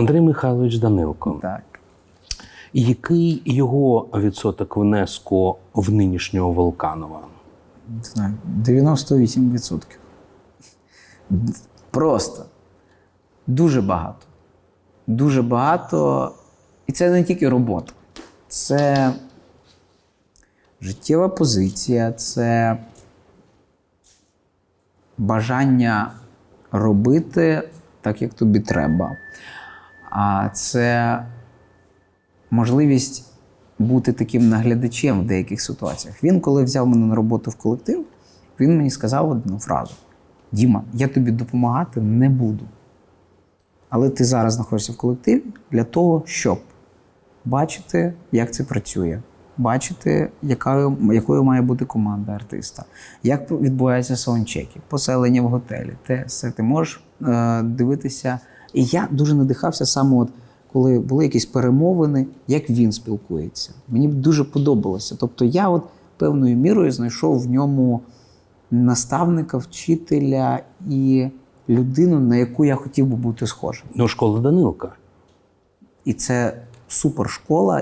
Андрій Михайлович Данилко. Так. Який його відсоток внеску в нинішнього Волканова? Не знаю, 98%. Просто. Дуже багато. Дуже багато. І це не тільки робота. Це життєва позиція, це бажання робити так, як тобі треба. А це можливість бути таким наглядачем в деяких ситуаціях. Він, коли взяв мене на роботу в колектив, він мені сказав одну фразу: Діма, я тобі допомагати не буду. Але ти зараз знаходишся в колективі для того, щоб бачити, як це працює, бачити, якою, якою має бути команда артиста, як відбуваються саундчеки, поселення в готелі. Те, все ти можеш е, дивитися. І я дуже надихався саме, от, коли були якісь перемовини, як він спілкується. Мені дуже подобалося. Тобто я от певною мірою знайшов в ньому наставника, вчителя і людину, на яку я хотів би бути схожим. Ну, школа Данилка. І це супершкола,